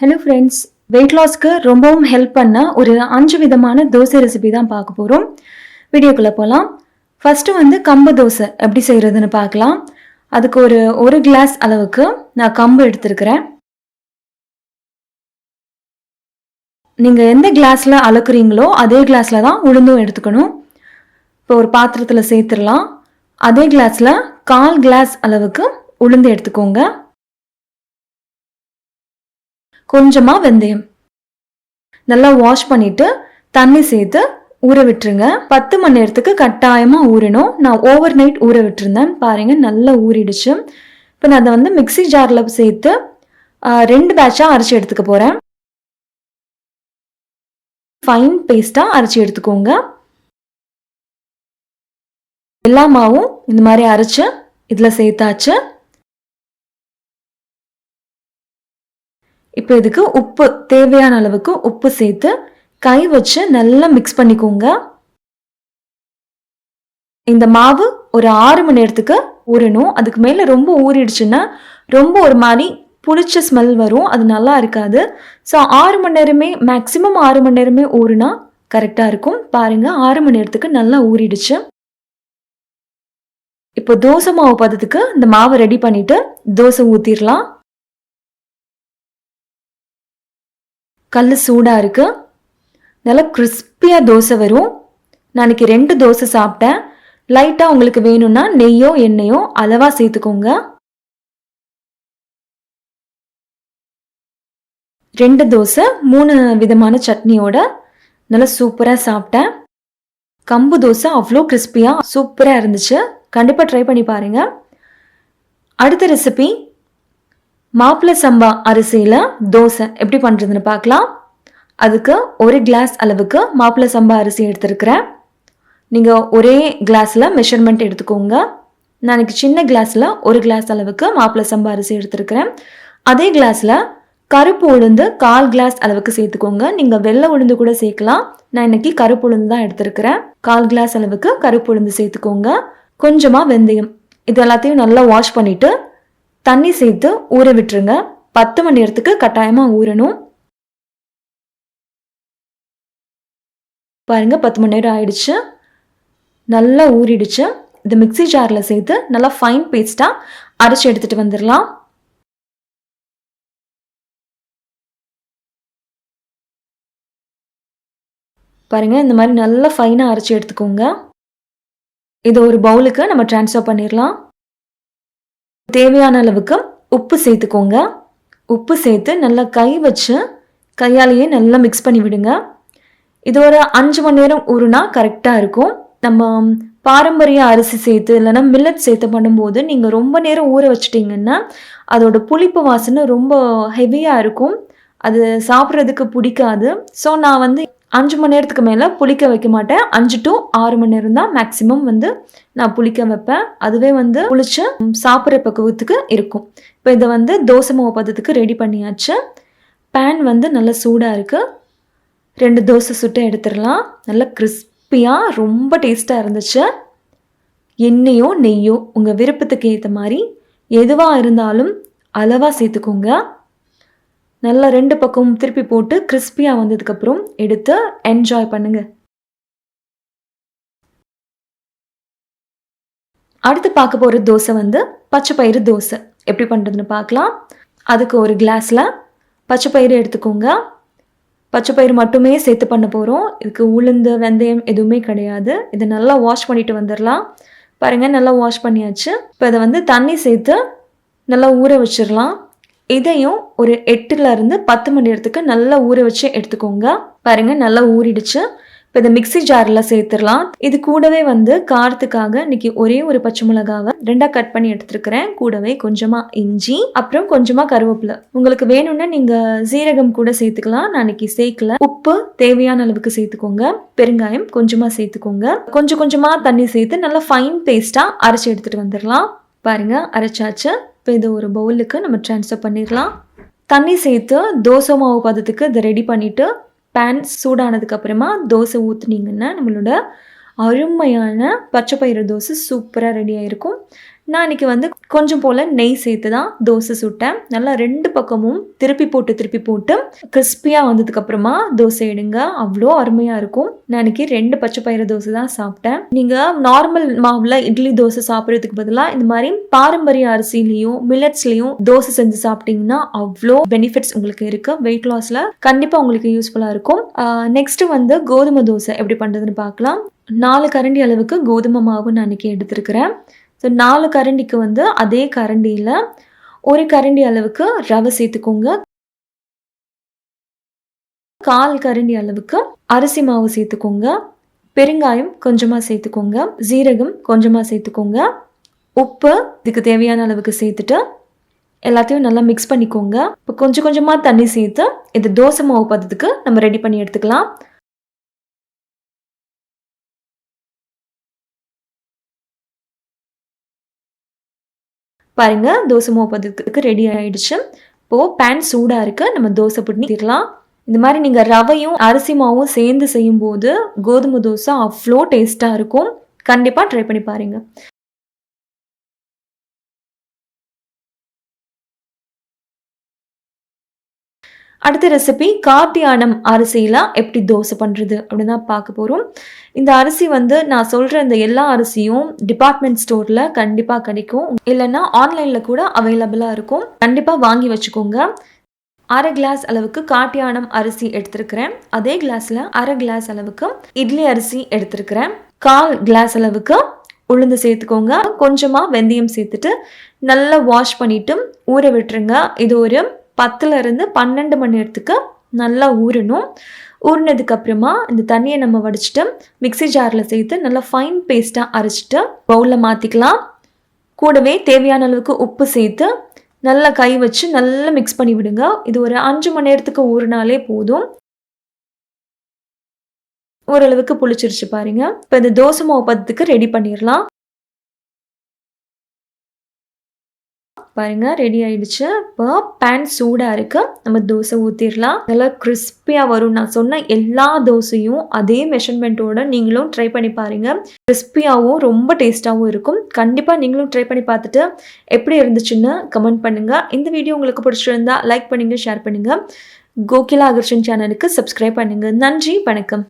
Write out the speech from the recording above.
Hello friends wait லாஸ்க்கு ரொம்பவும் help பண்ண ஒரு அஞ்சு விதமான தோசை ரெசிபி தான் பார்க்க போகிறோம் வீடியோக்குள்ளே போகலாம் ஃபஸ்ட்டு வந்து கம்பு தோசை எப்படி செய்கிறதுன்னு பார்க்கலாம். அதுக்கு ஒரு ஒரு கிளாஸ் அளவுக்கு நான் கம்பு எடுத்துருக்கிறேன். நீங்கள் எந்த கிளாஸில் அளக்குறீங்களோ அதே கிளாஸில் தான் உளுந்தும் எடுத்துக்கணும். இப்போ ஒரு பாத்திரத்தில் சேர்த்துடலாம். அதே கிளாஸில் கால் கிளாஸ் அளவுக்கு உளுந்து எடுத்துக்கோங்க. கொஞ்சமாக வெந்தயம். நல்லா வாஷ் பண்ணிட்டு தண்ணி சேர்த்து ஊற விட்டுருங்க. பத்து மணி நேரத்துக்கு கட்டாயமாக ஊறணும். நான் ஓவர் நைட் ஊற விட்டுருந்தேன். பாருங்க நல்லா ஊறிடுச்சு. இப்போ நான் அதை வந்து மிக்ஸி ஜாரில் சேர்த்து ரெண்டு பேட்சாக அரைச்சி எடுத்துக்க போகிறேன் ஃபைன் பேஸ்ட்டாக அரைச்சி எடுத்துக்கோங்க. எல்லா மாவும் இந்த மாதிரி அரைச்சு இதில் சேர்த்தாச்சு. இப்போ இதுக்கு உப்பு தேவையான அளவுக்கு உப்பு சேர்த்து கை வச்சு நல்லா மிக்ஸ் பண்ணிக்கோங்க. இந்த மாவு ஒரு ஆறு மணி நேரத்துக்கு ஊறணும். அதுக்கு மேலே ரொம்ப ஊறிடுச்சுன்னா ரொம்ப ஒரு மாதிரி புளிச்ச ஸ்மெல் வரும். அது நல்லா இருக்காது. ஸோ ஆறு மணி நேரமே மேக்ஸிமம் ஆறு மணி நேரமே ஊறுனா கரெக்டாக இருக்கும். பாருங்கள் ஆறு மணி நேரத்துக்கு நல்லா ஊறிடுச்சு. இப்போ தோசை மாவு பதத்துக்கு இந்த மாவை ரெடி பண்ணிவிட்டு தோசை ஊற்றிடலாம் கல் சூடாக இருக்கு. நல்லா கிறிஸ்பியாக தோசை வரும். நாளைக்கு ரெண்டு தோசை சாப்பிட்டேன். லைட்டாக உங்களுக்கு வேணும்னா நெய்யோ எண்ணெயோ அளவாக சேர்த்துக்கோங்க. ரெண்டு தோசை மூணு விதமான சட்னியோட நல்லா சூப்பராக சாப்பிட்டேன். கம்பு தோசை அவ்வளோ கிறிஸ்பியாக சூப்பராக இருந்துச்சு. கண்டிப்பாக ட்ரை பண்ணி பாருங்கள் அடுத்த ரெசிபி மாப்பிள்ளை சம்பா அரிசியில் தோசை எப்படி பண்ணுறதுன்னு பார்க்கலாம். அதுக்கு ஒரு கிளாஸ் அளவுக்கு மாப்பிள்ளை சம்பா அரிசி எடுத்துருக்கிறேன். நீங்கள் ஒரே கிளாஸில் மெஷர்மெண்ட் எடுத்துக்கோங்க. நான் இன்னைக்கு சின்ன கிளாஸில் ஒரு கிளாஸ் அளவுக்கு மாப்பிள்ளை சம்பா அரிசி எடுத்துருக்கிறேன். அதே கிளாஸில் கருப்பு உளுந்து கால் கிளாஸ் அளவுக்கு சேர்த்துக்கோங்க. நீங்கள் வெள்ளை உளுந்து கூட சேர்க்கலாம். நான் இன்னைக்கு கருப்பு உளுந்து தான் எடுத்துருக்கிறேன். கால் கிளாஸ் அளவுக்கு கருப்பு உளுந்து சேர்த்துக்கோங்க. கொஞ்சமாக வெந்தயம். இது எல்லாத்தையும் நல்லா வாஷ் பண்ணிவிட்டு தண்ணி சேர்த்து ஊற விட்டுருங்க. பத்து மணி நேரத்துக்கு கட்டாயமாக ஊறணும். பாருங்க பத்து மணி நேரம் ஆயிடுச்சு. நல்லா ஊறிடுச்சு. இது மிக்ஸி ஜாரில் சேர்த்து நல்லா ஃபைன் பேஸ்ட்டாக அரைச்சி எடுத்துகிட்டு வந்துடலாம். பாருங்க இந்த மாதிரி நல்லா ஃபைனாக அரைச்சி எடுத்துக்கோங்க. இதை ஒரு பவுலுக்கு நம்ம ட்ரான்ஸ்ஃபர் பண்ணிடலாம். தேவையான அளவுக்கு உப்பு சேர்த்துக்கோங்க. உப்பு சேர்த்து நல்லா கை வச்சு கையாலேயே நல்லா மிக்ஸ் பண்ணி விடுங்க. இது ஒரு அஞ்சு மணி நேரம் ஊறுனா கரெக்டாக இருக்கும். நம்ம பாரம்பரிய அரிசி சேர்த்து இல்லைன்னா மில்லட் சேர்த்து பண்ணும்போது நீங்கள் ரொம்ப நேரம் ஊற வச்சிட்டிங்கன்னா அதோட புளிப்பு வாசனை ரொம்ப ஹெவியாக இருக்கும். அது சாப்பிட்றதுக்கு பிடிக்காது. ஸோ நான் வந்து அஞ்சு மணி நேரத்துக்கு மேலே புளிக்க வைக்க மாட்டேன். அஞ்சு டு ஆறு மணி நேரம் தான் மேக்ஸிமம் வந்து நான் புளிக்க வைப்பேன். அதுவே வந்து புளிச்சு சாப்பிட்ற பக்குவத்துக்கு இருக்கும். இப்போ இதை வந்து தோசை மாவு பதத்துக்கு ரெடி பண்ணியாச்சு. பேன் வந்து நல்லா சூடாக இருக்குது ரெண்டு தோசை சுட்டு எடுத்துடலாம். நல்லா கிறிஸ்பியாக ரொம்ப டேஸ்ட்டாக இருந்துச்சு. எண்ணெயோ நெய்யோ உங்கள் விருப்பத்துக்கு ஏற்ற மாதிரி எதுவாக இருந்தாலும் அளவாக சேர்த்துக்கோங்க. நல்லா ரெண்டு பக்கமும் திருப்பி போட்டு கிறிஸ்பியாக வந்ததுக்கப்புறம் எடுத்து என்ஜாய் பண்ணுங்க. அடுத்து பார்க்க போகிற தோசை வந்து பச்சை பயிறு தோசை. எப்படி பண்ணுறதுன்னு பார்க்கலாம். அதுக்கு ஒரு கிளாஸில் பச்சை பயிறு எடுத்துக்கோங்க. பச்சை பயிறு மட்டுமே சேர்த்து பண்ண போகிறோம் இதுக்கு உளுந்து வெந்தயம் எதுவுமே கிடையாது. இதை நல்லா வாஷ் பண்ணிட்டு வந்துடலாம். பாருங்கள் நல்லா வாஷ் பண்ணியாச்சு. இப்போ இதை வந்து தண்ணி சேர்த்து நல்லா ஊற வச்சிடலாம். இதையும் ஒரு எட்டுலேருந்து பத்து மணி நேரத்துக்கு நல்லா ஊற வச்சு எடுத்துக்கோங்க. பாருங்க நல்லா ஊறிடுச்சு. இப்போ இதை மிக்ஸி ஜாரில் சேர்த்துடலாம். இது கூடவே வந்து காரத்துக்காக இன்னைக்கு ஒரே ஒரு பச்சை மிளகாவை ரெண்டாக கட் பண்ணி எடுத்துருக்கிறேன். கூடவே கொஞ்சமாக இஞ்சி அப்புறம் கொஞ்சமாக கருவேப்பிலை. உங்களுக்கு வேணும்னா நீங்கள் சீரகம் கூட சேர்த்துக்கலாம். நான் இன்னைக்கு சேர்க்கல. உப்பு தேவையான அளவுக்கு சேர்த்துக்கோங்க. பெருங்காயம் கொஞ்சமாக சேர்த்துக்கோங்க. கொஞ்சம் கொஞ்சமாக தண்ணி சேர்த்து நல்லா ஃபைன் பேஸ்ட்டாக அரைச்சி எடுத்துகிட்டு வந்துடலாம். பாருங்கள் அரைச்சாச்சு. இப்போ இது ஒரு பவுலுக்கு நம்ம ட்ரான்ஸ்ஃபர் பண்ணிடலாம் தண்ணி சேர்த்து தோசை மாவு பதத்துக்கு இதை ரெடி பண்ணிவிட்டு பேன் சூடானதுக்கப்புறமா தோசை ஊற்றுனீங்கன்னா நம்மளோட அருமையான பச்சை பயிறு தோசை சூப்பராக ரெடி ஆகிருக்கும் நான் இன்னைக்கு வந்து கொஞ்சம் போல் நெய் சேர்த்து தான் தோசை சுட்டேன். நல்லா ரெண்டு பக்கமும் திருப்பி போட்டு திருப்பி போட்டு கிறிஸ்பியாக வந்ததுக்கப்புறமா தோசை எடுங்க. அவ்வளோ அருமையாக இருக்கும். நான் இன்றைக்கி ரெண்டு பச்சை பயிறு தோசை தான் சாப்பிட்டேன். நீங்கள் நார்மல் மாவில் இட்லி தோசை சாப்பிட்றதுக்கு பதிலாக இந்த மாதிரி பாரம்பரிய அரிசிலையும் மில்லட்ஸ்லையும் தோசை செஞ்சு சாப்பிட்டீங்கன்னா அவ்வளோ பெனிஃபிட்ஸ் உங்களுக்கு இருக்குது வெயிட் லாஸில் கண்டிப்பாக உங்களுக்கு யூஸ்ஃபுல்லாக இருக்கும். நெக்ஸ்ட் வந்து கோதுமை தோசை எப்படி பண்ணுறதுன்னு பார்க்கலாம். நாலு கரண்டி அளவுக்கு கோதுமை மாவு நான் இன்றைக்கி எடுத்துருக்கிறேன். ஸோ நாலு கரண்டிக்கு வந்து அதே கரண்டியில் ஒரு கரண்டி அளவுக்கு ரவை சேர்த்துக்கோங்க. கால் கரண்டி அளவுக்கு அரிசி மாவு சேர்த்துக்கோங்க. பெருங்காயம் கொஞ்சமாக சேர்த்துக்கோங்க. ஜீரகம் கொஞ்சமாக சேர்த்துக்கோங்க. உப்பு இதுக்கு தேவையான அளவுக்கு சேர்த்துட்டு எல்லாத்தையும் நல்லா மிக்ஸ் பண்ணிக்கோங்க. இப்போ கொஞ்சம் கொஞ்சமாக தண்ணி சேர்த்து இது தோசை மாவு பதத்துக்கு நம்ம ரெடி பண்ணி எடுத்துக்கலாம். பாருங்க தோசை மாவு பதத்துக்கு ரெடி ஆயிடுச்சு. இப்போது பேன் சூடாக இருக்குது நம்ம தோசை பண்ணிடலாம் இந்த மாதிரி நீங்கள் ரவையும் அரிசி மாவும் சேர்ந்து செய்யும்போது கோதுமை தோசை அவ்வளோ டேஸ்ட்டாக இருக்கும். கண்டிப்பாக ட்ரை பண்ணி பாருங்கள் அடுத்த ரெசிபி கார்த்தியானம் அரிசியில் எப்படி தோசை பண்ணுறது அப்படின்னு தான் பார்க்க போகிறோம் இந்த அரிசி வந்து நான் சொல்கிற இந்த எல்லா அரிசியும் டிபார்ட்மெண்ட் ஸ்டோரில் கண்டிப்பாக கிடைக்கும். இல்லைன்னா ஆன்லைனில் கூட அவைலபிளாக இருக்கும். கண்டிப்பாக வாங்கி வச்சுக்கோங்க. அரை கிளாஸ் அளவுக்கு காட்டியானம் அரிசி எடுத்திருக்கிறேன். அதே கிளாஸில் அரை கிளாஸ் அளவுக்கு இட்லி அரிசி எடுத்திருக்கிறேன். கால் கிளாஸ் அளவுக்கு உளுந்து சேர்த்துக்கோங்க. கொஞ்சமாக வெந்தயம் சேர்த்துட்டு நல்லா வாஷ் பண்ணிவிட்டு ஊற விட்டுருங்க. இது ஒரு பத்துலேருந்து பன்னெண்டு மணி நேரத்துக்கு நல்லா ஊறணும். ஊறினதுக்கு அப்புறமா இந்த தண்ணியை நம்ம வடிச்சிட்டு மிக்சி ஜாரில் சேர்த்து நல்லா ஃபைன் பேஸ்ட்டாக அரைச்சிட்டு பவுலில் மாற்றிக்கலாம் கூடவே தேவையான அளவுக்கு உப்பு சேர்த்து நல்லா கை வச்சு நல்லா மிக்ஸ் பண்ணி விடுங்க. இது ஒரு அஞ்சு மணி நேரத்துக்கு ஊறினாலே போதும். ஓரளவுக்கு புளிச்சிருச்சு பாருங்க. இப்போ இந்த தோசை மாவு பதத்துக்கு ரெடி பண்ணிடலாம். பாருங்க ரெடி ஆயிடுச்சு. இப்போ பேன் சூடாக இருக்குது நம்ம தோசை ஊற்றிடலாம் நல்லா கிறிஸ்பியாக வரும். நான் சொன்ன எல்லா தோசையும் அதே மெஷர்மெண்ட்டோட நீங்களும் ட்ரை பண்ணி பாருங்கள் கிறிஸ்பியாகவும் ரொம்ப டேஸ்ட்டாகவும் இருக்கும். கண்டிப்பாக நீங்களும் ட்ரை பண்ணி பார்த்துட்டு எப்படி இருந்துச்சுன்னு கமெண்ட் பண்ணுங்கள் இந்த வீடியோ உங்களுக்கு பிடிச்சிருந்தா லைக் பண்ணுங்கள் ஷேர் பண்ணுங்கள் கோகிலா அகர்ஷன் சேனலுக்கு சப்ஸ்கிரைப் பண்ணுங்கள் நன்றி வணக்கம்.